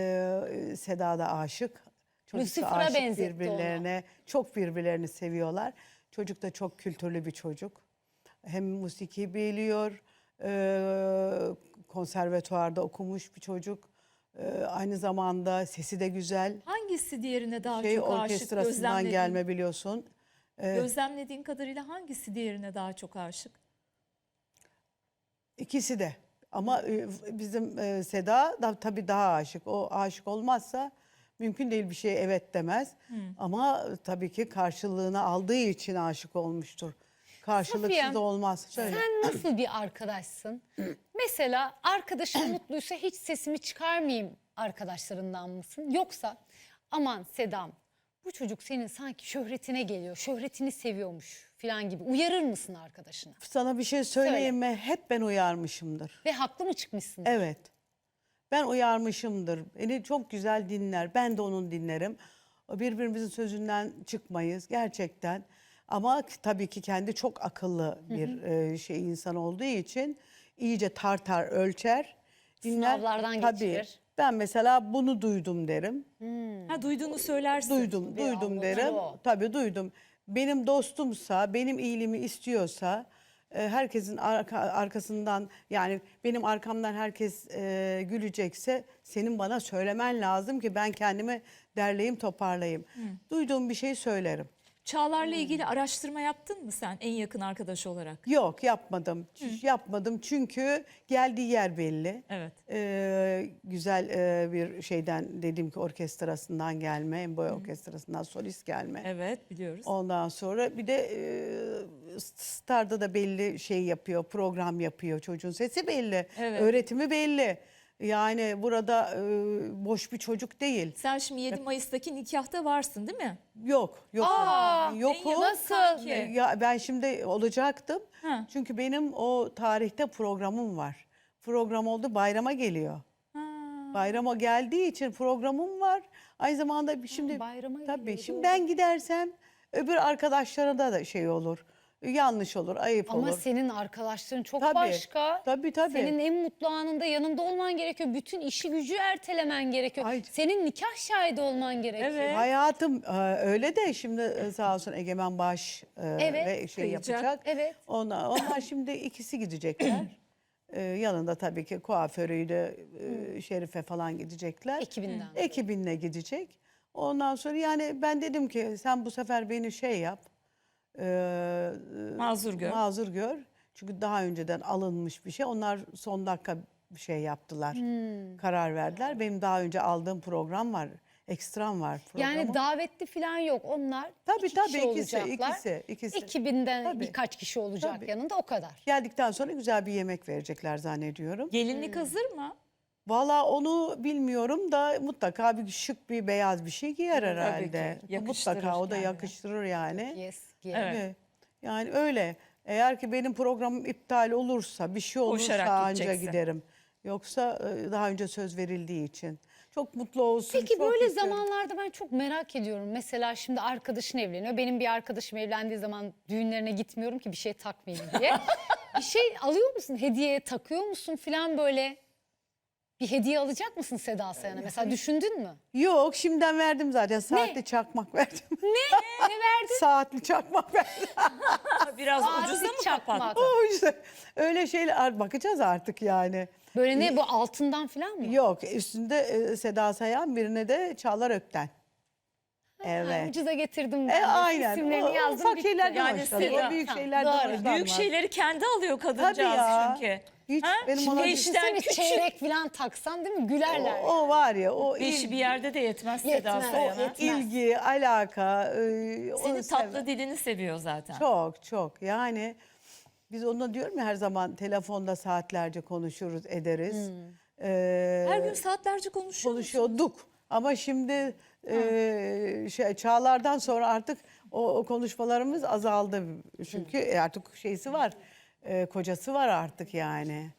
Ee, Seda da aşık. Çocuk da Lucifer'a aşık benzetti birbirlerine. Çok birbirlerini seviyorlar. Çocuk da çok kültürlü bir çocuk. Hem musiki biliyor, e, konservatuvarda okumuş bir çocuk. E, aynı zamanda sesi de güzel. Hangisi diğerine daha Şey çok aşık? orkestrasından Gözlemlediğin, gelme biliyorsun. gözlemlediğin kadarıyla hangisi diğerine daha çok aşık? İkisi de. Ama e, bizim e, Seda da tabii daha aşık. O aşık olmazsa mümkün değil bir şeye evet demez. Ama tabii ki karşılığını aldığı için aşık olmuştur. Karşılıksız Safiye, olmaz. Söyle. Sen nasıl bir arkadaşsın? Mesela arkadaşım mutluysa hiç sesimi çıkarmayayım arkadaşlarından mısın? Yoksa aman Sedam bu çocuk senin sanki şöhretine geliyor, şöhretini seviyormuş falan gibi uyarır mısın arkadaşına? Sana bir şey söyleyeyim mi? Hep ben uyarmışımdır. Ve haklı mı çıkmışsın? Evet. Ben uyarmışımdır. Beni çok güzel dinler. Ben de onun dinlerim. Birbirimizin sözünden çıkmayız gerçekten. Ama tabii ki kendi çok akıllı bir e, şey insan olduğu için iyice tartar ölçer. Sınavlardan Tabii. geçirir. Ben mesela bunu duydum derim. Ha duyduğunu söylersin. Duydum, duydum derim. o. Tabii duydum. Benim dostumsa, benim iyiliğimi istiyorsa, e, herkesin arka- arkasından yani benim arkamdan herkes e, gülecekse senin bana söylemen lazım ki ben kendimi derleyeyim, toparlayayım. Duyduğum bir şey söylerim. Çağlar'la ilgili araştırma yaptın mı sen en yakın arkadaş olarak? Yok yapmadım. Yapmadım çünkü geldiği yer belli. Evet. Ee, güzel e, bir şeyden dediğim ki orkestrasından gelme, Emboy Orkestrasından solist gelme. Evet biliyoruz. Ondan sonra bir de e, Star'da da belli şey yapıyor, program yapıyor. Çocuğun sesi belli, Evet. öğretimi belli. Yani burada e, boş bir çocuk değil. Sen şimdi 7 Mayıs'taki nikahta varsın değil mi? Yok, yok. Aa, yok en yakın sanki. Ya ben şimdi olacaktım. Ha. Çünkü benim o tarihte programım var. Program oldu, bayrama geliyor. Bayrama geldiği için programım var. Aynı zamanda şimdi bayrama tabii geliyor, şimdi doğru. ben gidersem öbür arkadaşlara da da şey olur. Yanlış olur, ayıp Ama olur. senin arkadaşların çok Tabii, başka. tabii, tabii. Senin en mutlu anında yanında olman gerekiyor. Bütün işi gücü ertelemen gerekiyor. Ay. Senin nikah şahidi olman gerekiyor. Evet. Hayatım e, öyle de şimdi e, sağ olsun Egemen Baş e, Evet, ve şey kıyacak. yapacak. Evet. Onlar, onlar şimdi ikisi gidecekler. Yanında tabii ki kuaförüyle e, Şerife falan gidecekler. Ekibinden. Ekibinle gidecek. Ondan sonra yani ben dedim ki sen bu sefer beni şey yap. E, Mazur gör. Mazur gör. Çünkü daha önceden alınmış bir şey. Onlar son dakika bir şey yaptılar. Hmm. Karar verdiler. Benim daha önce aldığım program var. Ekstram var programım. Yani davetli falan yok. Onlar Tabii, iki tabii, kişi ikisi, olacaklar. ikisi, ikisi. Ekibinden Tabii. birkaç kişi olacak Tabii. yanında o kadar. Geldikten sonra güzel bir yemek verecekler zannediyorum. Gelinlik hazır mı? Valla onu bilmiyorum da mutlaka bir şık bir beyaz bir şey giyer herhalde. yakıştırır Mutlaka o da yakıştırır yani. Yes. Evet. Evet. Yani öyle. Eğer ki benim programım iptal olursa, bir şey olursa Koşarak anca gideceksin. giderim. Yoksa e, daha önce söz verildiği için. Çok mutlu olsun. Peki çok böyle istiyorum. zamanlarda ben çok merak ediyorum. Mesela şimdi arkadaşın evleniyor. Benim bir arkadaşım evlendiği zaman düğünlerine gitmiyorum ki bir şey takmayayım diye. bir şey alıyor musun? Hediye takıyor musun falan böyle? Bir hediye alacak mısın Seda Sayan'a? Mesela düşündün mü? Yok şimdiden verdim zaten. Saatli çakmak verdim. Ne? ne verdin? Saatli çakmak verdim. Biraz ucuza mı çakmak. kapattın? O işte öyle şeyler bakacağız artık yani. Böyle ne bu altından falan mı? Yok üstünde e, Seda Sayan birine de Çağlar Ökten. Evet. Ucuza getirdim E, aynen. İsimlerini O, yazdım ufak şeylerden Yani hoşlanır. Seda- O büyük şeylerden hoşlanmaz. Büyük şeyleri kendi alıyor Tabii kadıncağız ya. çünkü. Hiç Ha? benim Şimdi ona eşten Düşünsene küçük. çeyrek falan taksan değil mi? Gülerler. o, o var ya o Beşi il- bir yerde de yetmez Seda Yetmez, Sayan'a. yetmez. ilgi, alaka. e, Senin sever. tatlı dilini seviyor zaten. Çok çok yani biz onunla diyorum ya her zaman telefonda saatlerce konuşuruz ederiz. Ee, Her gün saatlerce konuşuyor musun? konuşuyorduk ama şimdi e, şey, çağlardan sonra artık o, o konuşmalarımız azaldı çünkü artık şeysi var e, kocası var artık yani.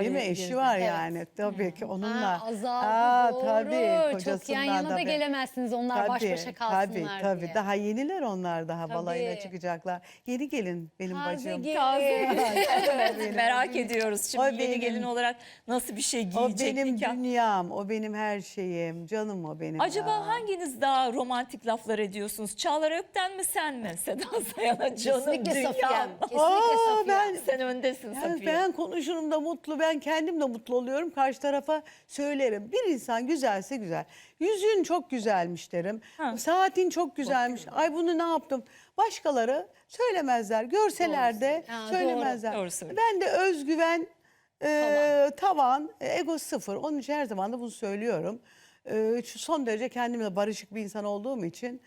Değil mi? Eşi girdi. var Evet. yani. Tabii ki onunla. Ha, azaldı Aa, doğru. tabii, Çok yan yana da tabii. gelemezsiniz onlar baş başa kalsınlar Tabii tabii. diye. Daha yeniler onlar daha balayına Tabii. çıkacaklar. Yeni gelin benim Taze bacım. gelin. Evet, merak ediyoruz. Şimdi O yeni benim. gelin olarak nasıl bir şey O giyecek benim nikah? dünyam, o benim her şeyim, canım o benim. Acaba ya. hanginiz daha romantik laflar ediyorsunuz? Çağlar Ökten mi sen mi? Seda Sayan'a canım Kesinlikle dünyam. Safiye'm. Kesinlikle Aa, Safiye. ben- Sen öndesin Yani Safiye. ben konuşurum da mutlu, ben kendim de mutlu oluyorum. Karşı tarafa söylerim. Bir insan güzelse güzel. Yüzün çok güzelmiş derim. Ha. Saatin çok güzelmiş. Ay bunu ne yaptım? Başkaları söylemezler. Görseler de Ha, söylemezler. doğru. Doğru söylüyor. ben de özgüven e, tavan, e, ego sıfır. Onun için her zaman da bunu söylüyorum. E, şu son derece kendimle barışık bir insan olduğum için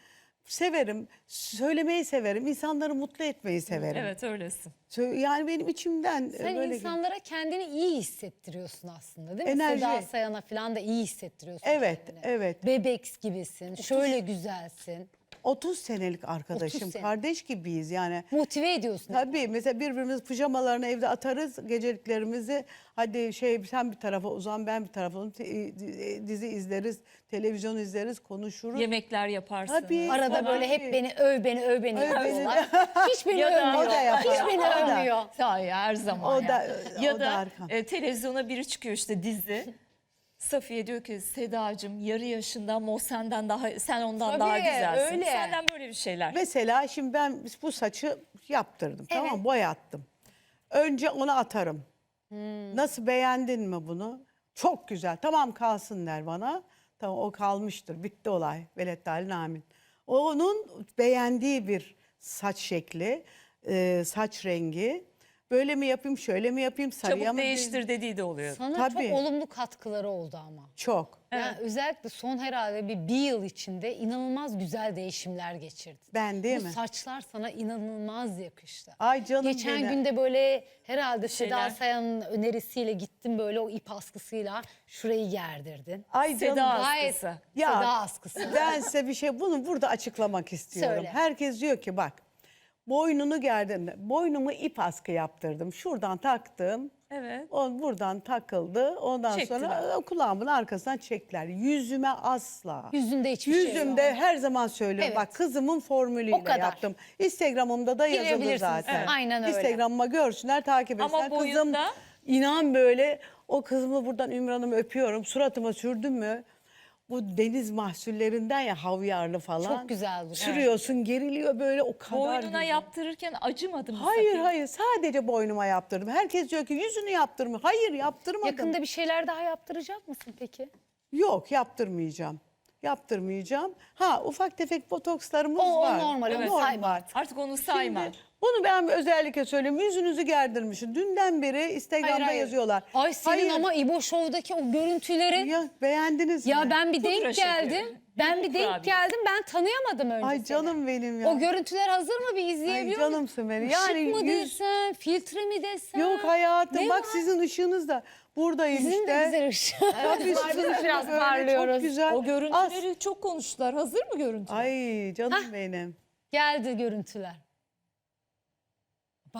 severim. Söylemeyi severim. insanları mutlu etmeyi severim. Evet öylesin. Yani benim içimden e, Sen böyle insanlara kendini iyi hissettiriyorsun aslında değil mi? Enerji. Seda Sayan'a falan da iyi hissettiriyorsun Evet, kendini. evet. Bebeks gibisin, şöyle güzelsin. 30 senelik arkadaşım, 30 sene. kardeş gibiyiz yani. Motive ediyorsun. Tabii mesela birbirimiz pijamalarını evde atarız geceliklerimizi. Hadi şey sen bir tarafa uzan ben bir tarafa e, dizi izleriz, televizyon izleriz, konuşuruz. Yemekler yaparsın. Tabii. Arada Falan. böyle hep beni öv beni öv beni Öv beni. Hiç beni Ya da- övmüyor. O da yapar. Hiç beni O övmüyor. Hayır her zaman. O da- yani. ya o da, da arka. e, televizyona biri çıkıyor işte dizi. Safiye diyor ki Sedacığım yarı yaşında ama o senden daha sen ondan Tabii, daha güzelsin. öyle. Senden böyle bir şeyler. Mesela şimdi ben bu saçı yaptırdım tamam mı? Boyattım. Önce onu atarım. Nasıl beğendin mi bunu? Çok güzel. Tamam kalsın der bana. Tamam o kalmıştır. Bitti olay. Velettali amin. Onun beğendiği bir saç şekli, e, saç rengi. Böyle mi yapayım, şöyle mi yapayım, sarıya Çabuk mı? değiştir dediği de oluyor. Sana Tabii. çok olumlu katkıları oldu ama. Çok. Yani özellikle son herhalde bir, bir yıl içinde inanılmaz güzel değişimler geçirdin. Ben değil Bu mi? saçlar sana inanılmaz yakıştı. Ay canım Geçen benim. gün de böyle herhalde şeyler. Seda Sayan'ın önerisiyle gittim böyle o ip askısıyla şurayı gerdirdin. Ay canım. Seda askısı. Ya, Seda askısı. Ben size bir şey bunu burada açıklamak istiyorum. Söyle. Herkes diyor ki bak boynunu gerdin. Boynumu ip askı yaptırdım. Şuradan taktım. Evet. O buradan takıldı. Ondan Çektiler. sonra kulağımın arkasından çektiler. Yüzüme asla. Yüzünde hiçbir şey yok. Yüzümde her zaman söylüyorum. Evet. Bak kızımın formülüyle O kadar. yaptım. Instagram'ımda da yazılı Girebilirsiniz. zaten. Evet. Aynen öyle. Instagram'ıma görsünler, takip Ama etsinler. Kızım boyunda? inan böyle o kızımı buradan Ümran Hanım'ı öpüyorum. Suratıma sürdüm mü? Bu deniz mahsullerinden ya havyarlı falan. Çok güzel duruyor. Sürüyorsun geriliyor böyle o kadar Boynuna güzel. yaptırırken acımadı mı Hayır Safiye? hayır sadece boynuma yaptırdım. Herkes diyor ki yüzünü yaptırma. Hayır yaptırmadım. Yakında bir şeyler daha yaptıracak mısın peki? Yok yaptırmayacağım. Yaptırmayacağım. Ha ufak tefek botokslarımız O- o var. normal, onu normal. sayma. Artık onu sayma. Şimdi bunu ben özellikle söyleyeyim. Yüzünüzü gerdirmişim. Dünden beri Instagram'da Hayır, hayır. yazıyorlar. Ay senin Hayır. ama İbo Show'daki o görüntüleri ya, Ya beğendiniz mi? ben bir denk şekeri. geldim. Ben bir denk kurabiye. geldim. Ben tanıyamadım önce Ay seni. canım benim ya. O görüntüler hazır mı bir Ay izleyebiliyor muyum? canımsın benim. Yani Işık mı yüz... desem, filtre mi desem? Yok hayatım Ne bak var? sizin ışığınız da buradayım Sizin işte. de güzel ışık. Tabii Biz biraz böyle parlıyoruz. Çok güzel. O görüntüleri çok konuştular. Hazır mı görüntü? Ay canım benim. Geldi görüntüler.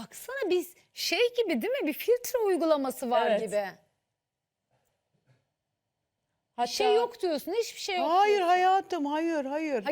Baksana biz şey gibi değil mi? Bir filtre uygulaması var Evet. gibi. Hatta Şey yok diyorsun, hiçbir şey yok. Hayır hayatım hayır hayır. Ha-